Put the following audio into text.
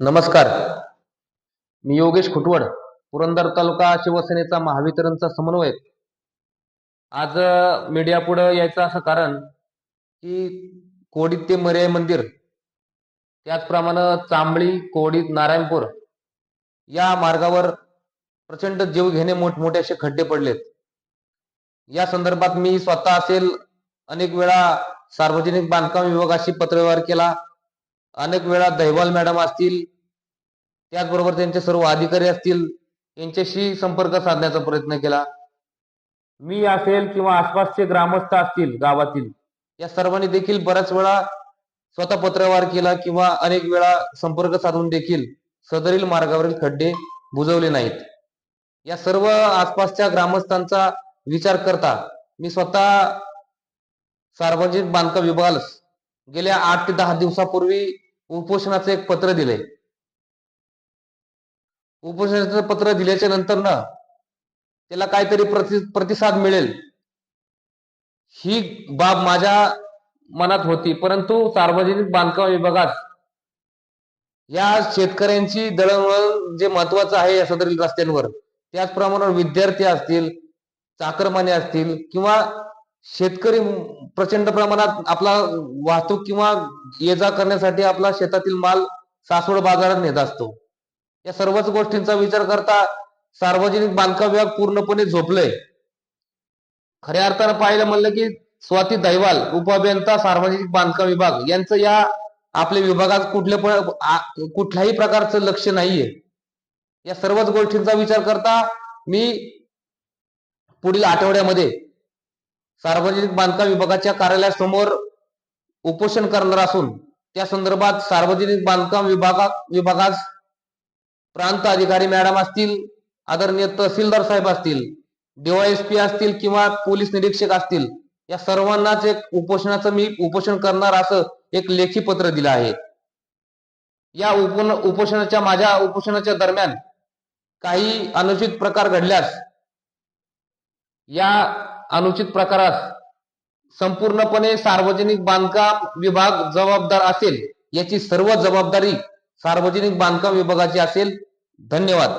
नमस्कार. मी योगेश खुटवड पुरंदर तालुका शिवसेनेचा महावितरणचा समन्वयक. आज मीडिया पुढे यायचं असं कारण की कोडीत ते मर्याय मंदिर त्याचप्रमाणे चांबळी कोडीत नारायणपूर या मार्गावर प्रचंड जीव घेणे मोठमोठे असे खड्डे पडलेत. या संदर्भात मी स्वतः असेल अनेक वेळा सार्वजनिक बांधकाम विभागाशी पत्रव्यवहार केला. अनेक वेळा दहिवाल मॅडम असतील त्याचबरोबर त्यांचे सर्व अधिकारी असतील यांच्याशी संपर्क साधण्याचा प्रयत्न केला. मी असेल किंवा आसपासचे ग्रामस्थ असतील गावातील या सर्वांनी देखील बऱ्याच वेळा स्वतः पत्रव्यवहार केला किंवा अनेक वेळा संपर्क साधून देखील सदरील मार्गावरील खड्डे बुजवले नाहीत. या सर्व आसपासच्या ग्रामस्थांचा विचार करता मी स्वतः सार्वजनिक बांधकाम विभागास गेल्या आठ ते दहा दिवसापूर्वी उपोषणाचं एक पत्र दिले उपोषणाचं पत्र दिल्याच्या नंतर ना त्याला काहीतरी प्रति प्रतिसाद मिळेल. ही बाब माझ्या मनात होती परंतु सार्वजनिक बांधकाम विभागात या शेतकऱ्यांची दळणवळण जे महत्वाचं आहे या सदरील रस्त्यांवर त्याचप्रमाणे विद्यार्थी असतील चाकरमाने असतील किंवा शेतकरी प्रचंड प्रमाणात आपला वाहतूक किंवा ये जा करण्यासाठी आपला शेतातील माल सासवड बाजारात नेत असतो. या सर्वच गोष्टींचा विचार करता सार्वजनिक बांधकाम विभाग पूर्णपणे झोपलंय. खऱ्या अर्थानं पाहिलं म्हणलं की स्वाती दैवाल उपअभियंता सार्वजनिक बांधकाम विभाग यांचं या आपल्या विभागात कुठल्या पण कुठल्याही प्रकारचं लक्ष नाहीये. या सर्वच गोष्टींचा विचार करता मी पुढील आठवड्यामध्ये सार्वजनिक बांधकाम विभागाच्या कार्यालयासमोर उपोषण करणार असून त्या संदर्भात सार्वजनिक बांधकाम विभागा विभागास प्रांत अधिकारी मॅडम असतील आदरणीय तहसीलदार साहेब असतील डीवायएसपी असतील किंवा पोलीस निरीक्षक असतील या सर्वांनाच एक उपोषणाचं मी उपोषण करणार असं एक लेखी पत्र दिलं आहे. या उपोषणाच्या माझ्या उपोषणाच्या दरम्यान काही अनुचित प्रकार घडल्यास या अनुचित प्रकारास संपूर्णपणे सार्वजनिक बांधकाम विभाग जबाबदार असेल याची सर्व जबाबदारी सार्वजनिक बांधकाम विभागाची असेल. धन्यवाद.